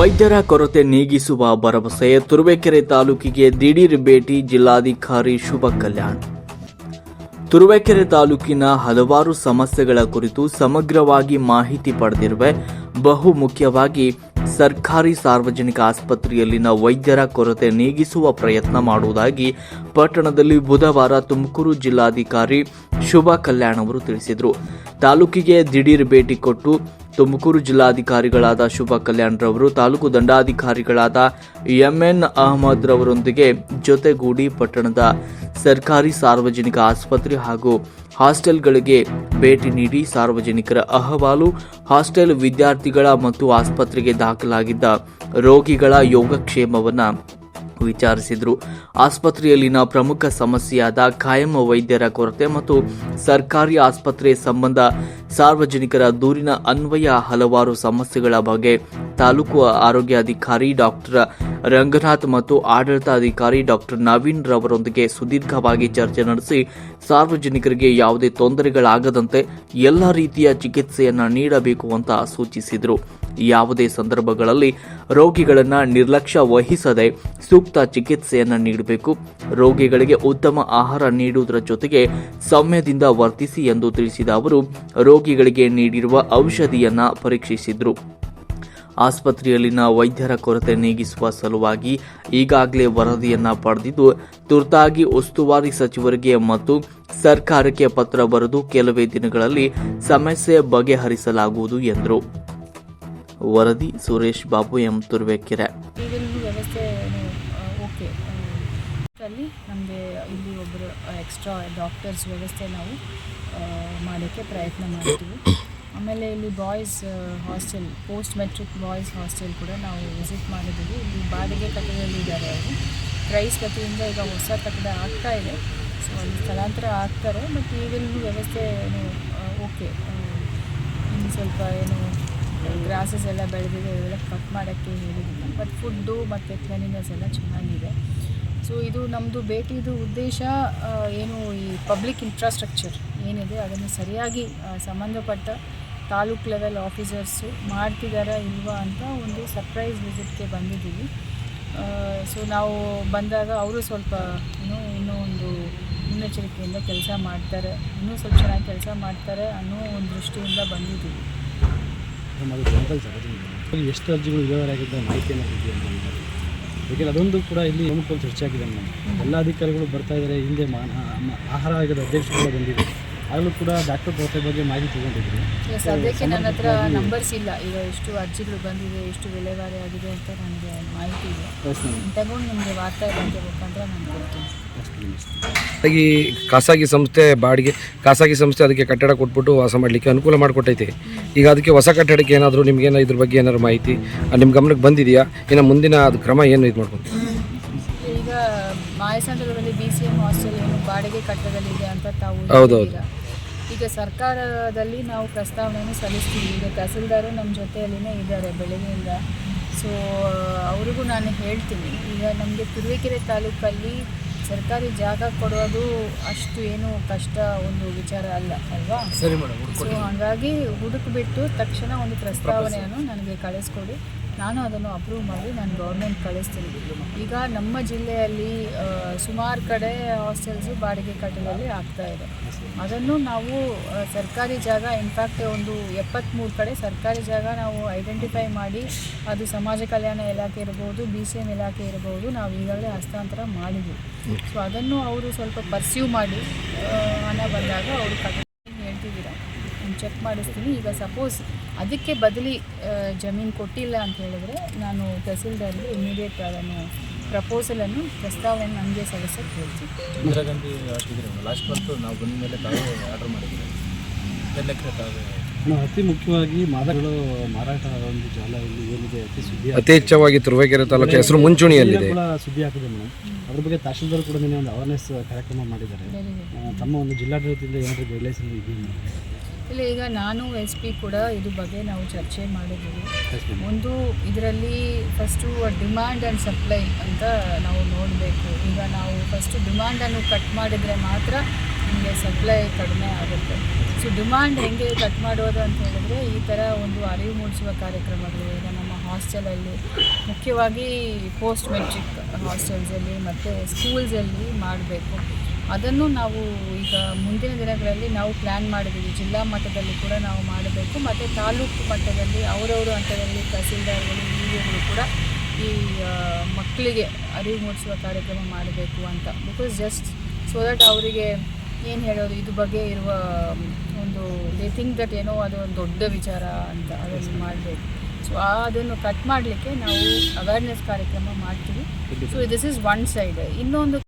ವೈದ್ಯರ ಕೊರತೆ ನೀಗಿಸುವ ಭರವಸೆ ತುರುವೇಕೆರೆ ತಾಲೂಕಿಗೆ ದಿಢೀರ್ ಭೇಟಿ ಜಿಲ್ಲಾಧಿಕಾರಿ ಶುಭ ಕಲ್ಯಾಣ್. ತುರುವೇಕೆರೆ ತಾಲೂಕಿನ ಹಲವಾರು ಸಮಸ್ಯೆಗಳ ಕುರಿತು ಸಮಗ್ರವಾಗಿ ಮಾಹಿತಿ ಪಡೆದಿರುವೆ. ಬಹು ಮುಖ್ಯವಾಗಿ ಸರ್ಕಾರಿ ಸಾರ್ವಜನಿಕ ಆಸ್ಪತ್ರೆಯಲ್ಲಿನ ವೈದ್ಯರ ಕೊರತೆ ನೀಗಿಸುವ ಪ್ರಯತ್ನ ಮಾಡುವುದಾಗಿ ಪಟ್ಟಣದಲ್ಲಿ ಬುಧವಾರ ತುಮಕೂರು ಜಿಲ್ಲಾಧಿಕಾರಿ ಶುಭ ಕಲ್ಯಾಣ್ ಅವರು ತಿಳಿಸಿದರು. ತಾಲೂಕಿಗೆ ದಿಢೀರ್ ಭೇಟಿ ಕೊಟ್ಟು ತುಮಕೂರು ಜಿಲ್ಲಾಧಿಕಾರಿಗಳಾದ ಶುಭ ಕಲ್ಯಾಣ್ ರವರು, ತಾಲೂಕು ದಂಡಾಧಿಕಾರಿಗಳಾದ ಎಂಎನ್ ಅಹಮದ್ ರವರೊಂದಿಗೆ ಜೊತೆಗೂಡಿ ಪಟ್ಟಣದ ಸರ್ಕಾರಿ ಸಾರ್ವಜನಿಕ ಆಸ್ಪತ್ರೆ ಹಾಗೂ ಹಾಸ್ಟೆಲ್ಗಳಿಗೆ ಭೇಟಿ ನೀಡಿ ಸಾರ್ವಜನಿಕರ ಅಹವಾಲು, ಹಾಸ್ಟೆಲ್ ವಿದ್ಯಾರ್ಥಿಗಳ ಮತ್ತು ಆಸ್ಪತ್ರೆಗೆ ದಾಖಲಾಗಿದ್ದ ರೋಗಿಗಳ ಯೋಗಕ್ಷೇಮವನ್ನು ವಿಚಾರಿಸಿದರು. ಆಸ್ಪತ್ರೆಯಲ್ಲಿನ ಪ್ರಮುಖ ಸಮಸ್ಯೆಯಾದ ಕಾಯಂ ವೈದ್ಯರ ಕೊರತೆ ಮತ್ತು ಸರ್ಕಾರಿ ಆಸ್ಪತ್ರೆ ಸಂಬಂಧ ಸಾರ್ವಜನಿಕರ ದೂರಿನ ಅನ್ವಯ ಹಲವಾರು ಸಮಸ್ಯೆಗಳ ಬಗ್ಗೆ ತಾಲೂಕು ಆರೋಗ್ಯಾಧಿಕಾರಿ ಡಾಕ್ಟರ್ ರಂಗನಾಥ್ ಮತ್ತು ಆಡಳಿತಾಧಿಕಾರಿ ಡಾಕ್ಟರ್ ನವೀನ್ ರವರೊಂದಿಗೆ ಸುದೀರ್ಘವಾಗಿ ಚರ್ಚೆ ನಡೆಸಿ ಸಾರ್ವಜನಿಕರಿಗೆ ಯಾವುದೇ ತೊಂದರೆಗಳಾಗದಂತೆ ಎಲ್ಲ ರೀತಿಯ ಚಿಕಿತ್ಸೆಯನ್ನು ನೀಡಬೇಕು ಅಂತ ಸೂಚಿಸಿದರು. ಯಾವುದೇ ಸಂದರ್ಭಗಳಲ್ಲಿ ರೋಗಿಗಳನ್ನು ನಿರ್ಲಕ್ಷ್ಯ ವಹಿಸದೆ ಸೂಕ್ತ ಚಿಕಿತ್ಸೆಯನ್ನು ನೀಡಬೇಕು. ರೋಗಿಗಳಿಗೆ ಉತ್ತಮ ಆಹಾರ ನೀಡುವುದರ ಜೊತೆಗೆ ಸೌಮ್ಯದಿಂದ ವರ್ತಿಸಿ ಎಂದು ತಿಳಿಸಿದ ಅವರು ರೋಗಿಗಳಿಗೆ ನೀಡಿರುವ ಔಷಧಿಯನ್ನು ಪರೀಕ್ಷಿಸಿದ್ರು. ಆಸ್ಪತ್ರೆಯಲ್ಲಿನ ವೈದ್ಯರ ಕೊರತೆ ನೀಗಿಸುವ ಸಲುವಾಗಿ ಈಗಾಗಲೇ ವರದಿಯನ್ನು ಪಡೆದಿದ್ದು, ತುರ್ತಾಗಿ ಉಸ್ತುವಾರಿ ಸಚಿವರಿಗೆ ಮತ್ತು ಸರ್ಕಾರಕ್ಕೆ ಪತ್ರ ಬರೆದು ಕೆಲವೇ ದಿನಗಳಲ್ಲಿ ಸಮಸ್ಯೆ ಬಗೆಹರಿಸಲಾಗುವುದು ಎಂದರು. ವರದಿ ಸುರೇಶ್ ಬಾಬು ಎಂ. ತುರುವೇಕೆರೆ ಈಗಿನ ವ್ಯವಸ್ಥೆ ಓಕೆ ಅಲ್ಲಿ ನಮಗೆ ಇಲ್ಲಿ ಒಬ್ಬರು ಎಕ್ಸ್ಟ್ರಾ ಡಾಕ್ಟರ್ಸ್ ವ್ಯವಸ್ಥೆ ನಾವು ಮಾಡೋಕ್ಕೆ ಪ್ರಯತ್ನ ಮಾಡ್ತೀವಿ. ಆಮೇಲೆ ಇಲ್ಲಿ boys hostel post matric boys hostel ಕೂಡ ನಾವು ವಿಸಿಟ್ ಮಾಡಿದ್ದೀವಿ. ಇಲ್ಲಿ ಬಾಡಿಗೆ ಕಟ್ಟಡದಲ್ಲಿ ಇದ್ದಾರೆ ಅವರು. ಪ್ರೈಸ್ ಕಟ್ಟಿಯಿಂದ ಈಗ ಹೊಸ ಕಟ್ಟಡ ಆಗ್ತಾ ಇದೆ. ಸೊ ಅಲ್ಲಿ ಸ್ಥಳಾಂತರ ಆಗ್ತಾರೆ ಬಟ್ ಈಗಲೂ ವ್ಯವಸ್ಥೆ ಏನು ಓಕೆ ಇನ್ನು ಸ್ವಲ್ಪ ಏನು ಗ್ರಾಸಸ್ ಎಲ್ಲ ಬೆಳೆದಿದೆ, ಇವೆಲ್ಲ ಕಟ್ ಮಾಡೋಕ್ಕೆ ಹೇಳಿದ್ದೀನಿ. ಬಟ್ ಫುಡ್ಡು ಮತ್ತು ಕ್ಲೀನಿನೆಸ್ ಎಲ್ಲ ಚೆನ್ನಾಗಿದೆ. ಸೊ ಇದು ನಮ್ಮದು ಭೇಟಿದು ಉದ್ದೇಶ ಏನು ಈ ಪಬ್ಲಿಕ್ ಇನ್ಫ್ರಾಸ್ಟ್ರಕ್ಚರ್ ಏನಿದೆ, ಅದನ್ನು ಸರಿಯಾಗಿ ಸಂಬಂಧಪಟ್ಟ ತಾಲೂಕ್ ಲೆವೆಲ್ ಆಫೀಸರ್ಸು ಮಾಡ್ತಿದ್ದಾರಾ ಇಲ್ವಾ ಅಂತ ಒಂದು ಸರ್ಪ್ರೈಸ್ ವಿಸಿಟ್ಗೆ ಬಂದಿದ್ದೀವಿ. ಸೊ ನಾವು ಬಂದಾಗ ಅವರು ಸ್ವಲ್ಪ ಇನ್ನೂ ಇನ್ನೂ ಒಂದು ಮುನ್ನೆಚ್ಚರಿಕೆಯಿಂದ ಕೆಲಸ ಮಾಡ್ತಾರೆ, ಇನ್ನೂ ಸ್ವಲ್ಪ ಚೆನ್ನಾಗಿ ಕೆಲಸ ಮಾಡ್ತಾರೆ ಅನ್ನೋ ಒಂದು ದೃಷ್ಟಿಯಿಂದ ಬಂದಿದ್ದೀವಿ. ಎಷ್ಟು ಅರ್ಜಿಗಳು ಮಾಹಿತಿಯನ್ನು ಯಾಕೆಂದರೆ ಅದೊಂದು ಕೂಡ ಇಲ್ಲಿ ಅನುಕೂಲ ಚರ್ಚೆ ಆಗಿದೆ ಎಲ್ಲ ಅಧಿಕಾರಿಗಳು ಬರ್ತಾ ಇದ್ದಾರೆ ಹಿಂದೆ ಆಹಾರ ಆಯೋಗದ ಅಧ್ಯಕ್ಷರು ಬಂದಿದೆ ಆಗಲೂ ಕೂಡ ಡಾಕ್ಟರ್ ಕೊರತೆ ಬಗ್ಗೆ ಮಾಹಿತಿ ತೊಗೊಂಡಿದ್ರು. ಈಗ ಸದ್ಯಕ್ಕೆ ನನ್ನ ಹತ್ರ ನಂಬರ್ಸ್ ಇಲ್ಲ. ಈಗ ಎಷ್ಟು ಅರ್ಜಿಗಳು ಬಂದಿದೆ ಎಷ್ಟು ವಿಲೇವಾರಿ ಆಗಿದೆ ಅಂತ ನನಗೆ ಮಾಹಿತಿ ಇದೆ. ಎಸ್ ತಗೊಂಡು ನಿಮಗೆ ವಾರ್ತಾ ಇಲಾಖೆ ಮುಖಾಂತರ ನಾನು ಕೊಡ್ತೀನಿ. ಹಾಗಾಗಿ ಖಾಸಗಿ ಸಂಸ್ಥೆ ಬಾಡಿಗೆ ಖಾಸಗಿ ಸಂಸ್ಥೆ ಅದಕ್ಕೆ ಕಟ್ಟಡ ಕೊಟ್ಬಿಟ್ಟು ವಾಸ ಮಾಡಲಿಕ್ಕೆ ಅನುಕೂಲ ಮಾಡಿಕೊಟ್ಟೈತೆ. ಈಗ ಅದಕ್ಕೆ ಹೊಸ ಕಟ್ಟಡಕ್ಕೆ ಏನಾದರೂ ನಿಮ್ಗೇನು ಇದ್ರ ಬಗ್ಗೆ ಏನಾದ್ರು ಮಾಹಿತಿ ನಿಮ್ಮ ಗಮನಕ್ಕೆ ಬಂದಿದೆಯಾ? ಇನ್ನು ಮುಂದಿನ ಅದು ಕ್ರಮ ಏನು ಇದು ಮಾಡ್ಕೊಂಡು ಈಗ ಮಾಯಸಂದ್ರದಲ್ಲಿ ಬಿ ಸಿ ಎಂ ಹಾಸ್ಟೆಲ್ ಏನು ಬಾಡಿಗೆ ಕಟ್ಟಡದಲ್ಲಿದೆ ಅಂತ ತಾವು ಹೌದೌದು. ಈಗ ಸರ್ಕಾರದಲ್ಲಿ ನಾವು ಪ್ರಸ್ತಾವನೆಯನ್ನು ಸಲ್ಲಿಸ್ತೀವಿ. ಈಗ ತಹಸೀಲ್ದಾರು ನಮ್ಮ ಜೊತೆಯಲ್ಲಿನೇ ಇದ್ದಾರೆ ಬೆಳಗ್ಗೆಯಿಂದ. ಸೊ ಅವರಿಗೂ ನಾನು ಹೇಳ್ತೀನಿ. ಈಗ ನಮಗೆ ತುರುವೇಕೆರೆ ತಾಲೂಕಲ್ಲಿ ಸರ್ಕಾರಿ ಜಾಗ ಕೊಡೋದು ಅಷ್ಟು ಏನು ಕಷ್ಟ ಒಂದು ವಿಚಾರ ಅಲ್ಲ ಅಲ್ವಾ? ಸೊ ಹಾಗಾಗಿ ಹುಡುಕ್ಬಿಟ್ಟು ತಕ್ಷಣ ಒಂದು ಪ್ರಸ್ತಾವನೆಯನ್ನು ನನಗೆ ಕಳಿಸ್ಕೊಡಿ. ನಾನು ಅದನ್ನು ಅಪ್ರೂವ್ ಮಾಡಿ ನಾನು ಗೌರ್ಮೆಂಟ್ ಕಳಿಸ್ತೀನಿ ಈಗ ನಮ್ಮ ಜಿಲ್ಲೆಯಲ್ಲಿ ಸುಮಾರು ಕಡೆ ಹಾಸ್ಟೆಲ್ಸು ಬಾಡಿಗೆ ಕಟ್ಟಲಲ್ಲಿ ಆಗ್ತಾ ಇದೆ. ಅದನ್ನು ನಾವು ಸರ್ಕಾರಿ ಜಾಗ ಇನ್ಫ್ಯಾಕ್ಟ್ ಒಂದು ಎಪ್ಪತ್ತ್ಮೂರು ಕಡೆ ಸರ್ಕಾರಿ ಜಾಗ ನಾವು ಐಡೆಂಟಿಫೈ ಮಾಡಿ, ಅದು ಸಮಾಜ ಕಲ್ಯಾಣ ಇಲಾಖೆ ಇರ್ಬೋದು ಬಿ ಸಿ ಎಂ ಇಲಾಖೆ ಇರ್ಬೋದು, ನಾವು ಈಗಾಗಲೇ ಹಸ್ತಾಂತರ ಮಾಡಿದ್ವಿ. ಸೊ ಅದನ್ನು ಅವರು ಸ್ವಲ್ಪ ಪರ್ಸ್ಯೂ ಮಾಡಿ ಹಣ ಬಂದಾಗ ಅವರು ಕಟ್ಟ ನಾನು ಚೆಕ್ ಮಾಡಿಸ್ತೀನಿ. ಈಗ ಸಪೋಸ್ ಅದಕ್ಕೆ ಬದಲಿ ಜಮೀನು ಕೊಟ್ಟಿಲ್ಲ ಅಂತ ಹೇಳಿದ್ರೆ ನಾನು ತಹಸೀಲ್ದಾರ್ಗೆ ಇಮಿಡಿಯೇಟ್ ಅದನ್ನು ಪ್ರಪೋಸಲನ್ನು ಪ್ರಸ್ತಾವನೆ ನನಗೆ ಸಲ್ಲಿಸಕ್ಕೆ ಹೇಳ್ತೀನಿ. ಇಂದಿರಾ ಗಾಂಧಿ ಲಾಸ್ಟ್ ಮಂತ್ ನಾವು ಬಂದ ಮೇಲೆ ತಾವು ಆರ್ಡರ್ ಮಾಡಿದ್ದೀವಿ ಅತಿ ಮುಖ್ಯವಾಗಿ ಮಾದಗಳು ಮಾರಾಟ ಒಂದು ಜಾಲ ಇಲ್ಲಿ ಏನಿದೆ ಅತಿ ಸುದ್ದಿ ಅತಿ ಹೆಚ್ಚವಾಗಿ ತುರುವೇಕೆರೆ ತಾಲೂಕು ಹೆಸರು ಮುಂಚೂಣಿಯಲ್ಲಿದೆ. ಕೂಡ ಸುದ್ದಿ ಹಾಕಿದೆ ಮೇಡಮ್ ಅದ್ರ ಬಗ್ಗೆ ತಹಶೀಲ್ದಾರ್ ಕೂಡ ನಿನ್ನೆ ಒಂದು ಅವೇರ್ನೆಸ್ ಕಾರ್ಯಕ್ರಮ ಮಾಡಿದ್ದಾರೆ. ತಮ್ಮ ಒಂದು ಜಿಲ್ಲಾಡಳಿತದಿಂದ ಏನಾದರೂ ಗೈಡ್ಲೈನ್ಸ್ ಇದೆಯಾ ಇಲ್ಲ ಈಗ ನಾನು ಎಸ್ ಪಿ ಕೂಡ ಇದ್ರ ಬಗ್ಗೆ ನಾವು ಚರ್ಚೆ ಮಾಡಿದ್ದೀವಿ. ಒಂದು ಇದರಲ್ಲಿ ಫಸ್ಟು ಡಿಮ್ಯಾಂಡ್ ಆ್ಯಂಡ್ ಸಪ್ಲೈ ಅಂತ ನಾವು ನೋಡಬೇಕು. ಈಗ ನಾವು ಫಸ್ಟು ಡಿಮ್ಯಾಂಡನ್ನು ಕಟ್ ಮಾಡಿದರೆ ಮಾತ್ರ ನಿಮಗೆ ಸಪ್ಲೈ ಕಡಿಮೆ ಆಗುತ್ತೆ. ಸೊ ಡಿಮ್ಯಾಂಡ್ ಹೆಂಗೆ ಕಟ್ ಮಾಡೋದು ಅಂತ ಹೇಳಿದ್ರೆ ಈ ಥರ ಒಂದು ಅರಿವು ಮೂಡಿಸುವ ಕಾರ್ಯಕ್ರಮಗಳು ಈಗ ನಮ್ಮ ಹಾಸ್ಟೆಲಲ್ಲಿ ಮುಖ್ಯವಾಗಿ ಪೋಸ್ಟ್ ಮೆಟ್ರಿಕ್ ಹಾಸ್ಟೆಲ್ಸಲ್ಲಿ ಮತ್ತು ಸ್ಕೂಲ್ಸಲ್ಲಿ ಮಾಡಬೇಕು. ಅದನ್ನು ನಾವು ಈಗ ಮುಂದಿನ ದಿನಗಳಲ್ಲಿ ನಾವು ಪ್ಲ್ಯಾನ್ ಮಾಡಿದ್ದೀವಿ. ಜಿಲ್ಲಾ ಮಟ್ಟದಲ್ಲಿ ಕೂಡ ನಾವು ಮಾಡಬೇಕು. ಮತ್ತು ತಾಲೂಕು ಮಟ್ಟದಲ್ಲಿ, ಅವರವರು ಹಂತದಲ್ಲಿ ತಹಸೀಲ್ದಾರ್ಗಳು ಇವರು ಕೂಡ ಈ ಮಕ್ಕಳಿಗೆ ಅರಿವು ಮೂಡಿಸುವ ಕಾರ್ಯಕ್ರಮ ಮಾಡಬೇಕು ಅಂತ. ಬಿಕಾಸ್ ಜಸ್ಟ್ ಸೊ ದಟ್ ಅವರಿಗೆ ಏನು ಹೇಳೋದು, ಇದು ಬಗ್ಗೆ ಇರುವ ಒಂದು ದೇ ಥಿಂಕ್ ದಟ್ ಏನೋ ಅದು ಒಂದು ದೊಡ್ಡ ವಿಚಾರ ಅಂತ ಅದನ್ನು ಮಾಡಬೇಕು. ಸೊ ಅದನ್ನು ಕಟ್ ಮಾಡಲಿಕ್ಕೆ ನಾವು ಅವೇರ್ನೆಸ್ ಕಾರ್ಯಕ್ರಮ ಮಾಡ್ತೀವಿ. So this is one side ಇನ್ನೊಂದು